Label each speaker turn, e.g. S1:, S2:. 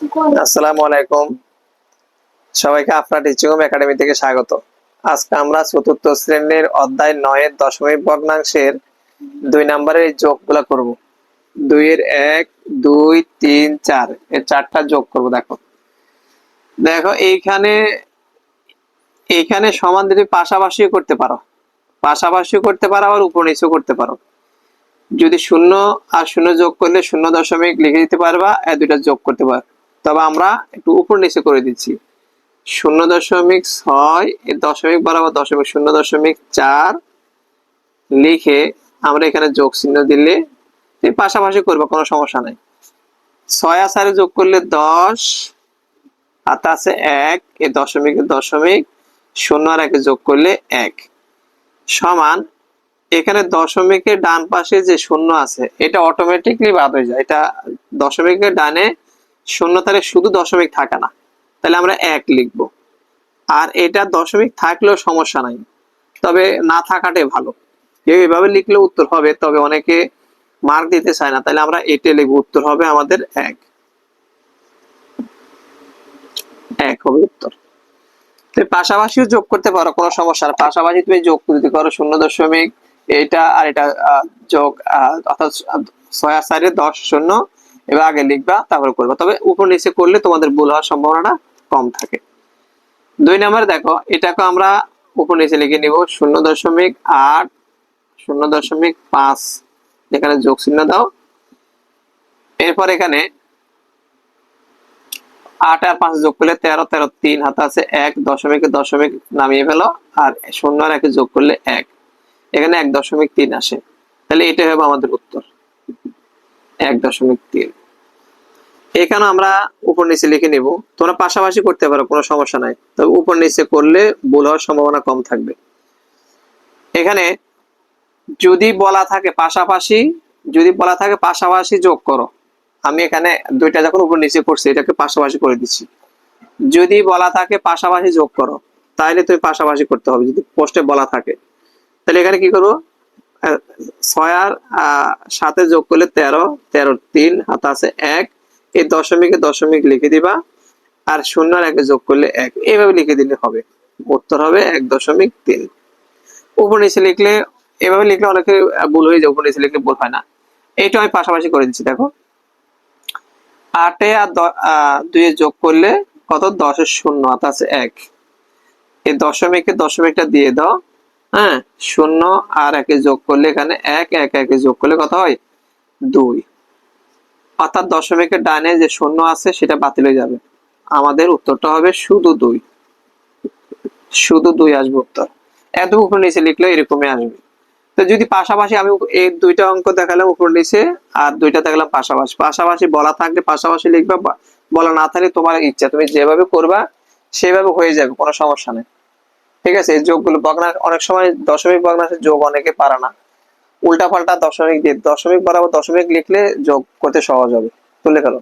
S1: আসসালামু আলাইকুম। সবাইকে আপনার টিচিং একাডেমি থেকে স্বাগত। আজকে আমরা চতুর্থ শ্রেণির অধ্যায় নয়ের দশমিক ভগ্নাংশের দুই নম্বরের যোগগুলা করব। দুইয়ের এক, দুই, তিন, চার। এর চারটা যোগ করব, দেখো। দেখো, এইখানে এইখানে সমান যদি পাশাপাশিও করতে পারো, পাশাপাশিও করতে পারো আবার উপর নিচেও করতে পারো। যদি শূন্য আর শূন্য যোগ করলে শূন্য দশমিক লিখে দিতে পারবা আর দুইটা যোগ করতে পারো তবে আমরা একটু উপর নিচে করে দিচ্ছি। শূন্য দশমিক ছয়, এর দশমিক বরাবর দশমিক শূন্য দশমিক চার লিখে আমরা এখানে যোগ চিহ্ন দিলে পাশাপাশি করবে, কোনো সমস্যা নাই। ছয় আর যোগ করলে দশ হাতে আছে এক, এ দশমিক দশমিক, শূন্য আর একে যোগ করলে এক। সমান এখানে দশমিকের ডান পাশে যে শূন্য আছে, এটা অটোমেটিকলি বাদ হয়ে যায়। এটা দশমিকের ডানে শূন্য শুধু দশমিক থাকে না। তাহলে আমরা এক লিখব। আর এটা দশমিক থাকলেও সমস্যা নাই। তবে না থাকাটাই ভালো। কেউ এভাবে লিখলে উত্তর হবে, তবে অনেকে মার্ক দিতে চায় না। তাহলে আমরা লিখব, উত্তর হবে আমাদের এক। এক হবে উত্তর। তুমি পাশাপাশিও যোগ করতে পারো, কোনো সমস্যা না। পাশাপাশি তুমি যোগ যদি করো শূন্য দশমিক, এটা আর এটা যোগ অর্থাৎ ছয় দশ শূন্য এবার আগে লিখবা, তারপরে করবা। তবে উপর নিচে করলে তোমাদের ভুল হওয়ার সম্ভাবনাটা কম থাকে। দুই নম্বরে দেখো, এটাকে আমরা উপর নিচে লিখে নিব শূন্য দশমিক আট, শূন্য দশমিক পাঁচ। এখানে যোগ চিহ্ন দাও। এরপর এখানে আট আর পাঁচ যোগ করলে তেরো তেরো তিন হাতে আছে এক, দশমিক দশমিক নামিয়ে ফেলো, আর শূন্য আর একে যোগ করলে এক। এখানে এক দশমিক তিন আসে। তাহলে এটাই হবে আমাদের উত্তর। এক দশমিক তিন। এখানে আমরা উপর নিচে লিখে নিব। তোমরা পাশাপাশি করতে পারো, কোনো সমস্যা নাই। তবে উপর নিচে করলে ভুল হওয়ার সম্ভাবনা কম থাকবে। এখানে যদি বলা থাকে পাশাপাশি, যদি বলা থাকে পাশাপাশি যোগ করো। আমি এখানে দুইটা যখন উপর নিচে করছি, এটাকে পাশাপাশি করে দিচ্ছি। যদি বলা থাকে পাশাপাশি যোগ করো, তাহলে তুমি পাশাপাশি করতে হবে, যদি পোস্টে বলা থাকে। তাহলে এখানে কি করব? ছয় আর সাথে যোগ করলে তেরো তেরো তিন হাত আছে এক এই দশমিকে দশমিক লিখে দিবা আর শূন্য আর একে যোগ করলে এক। এইভাবে লিখে দিলে হবে। উত্তর হবে এক দশমিক তিন। উপর নিচে লিখলে এভাবে লিখলে অনেকে ভুল হয়ে যায় উপর নিচে লিখলে ভুল হয় না। এইটা আমি পাশাপাশি করে দিচ্ছি দেখো। আটে আর দ- আহ, দুইয়ে যোগ করলে কত? দশের শূন্য আছে এক। এই দশমিকে দশমিকটা দিয়ে দাও। হ্যাঁ শূন্য আর একে যোগ করলে এখানে এক এক একে যোগ করলে কত হয়? দুই। অর্থাৎ দশমিকের ডানে যে শূন্য আছে, সেটা বাতিল হয়ে যাবে। আমাদের উত্তরটা হবে শুধু দুই। শুধু দুই আসবে উত্তর। এত উপর নিচে লিখলে এরকমই আসবে। তো যদি পাশাপাশি আমি এই দুইটা অঙ্ক দেখালাম উপর নিচে, আর দুইটা দেখালাম পাশাপাশি। পাশাপাশি বলা থাকলে পাশাপাশি লিখবা বলা না থাকলে তোমার ইচ্ছা। তুমি যেভাবে করবা, সেভাবে হয়ে যাবে, কোনো সমস্যা নেই। ঠিক আছে? যোগগুলো ভগ্না অনেক সময় দশমিক ভগ্নাংশের যোগ অনেকে পারে না। উল্টা পাল্টা দশমিক দিয়ে দশমিক বরাবর দশমিক লিখলে যোগ করতে সহজ হবে। তুলে ফেলো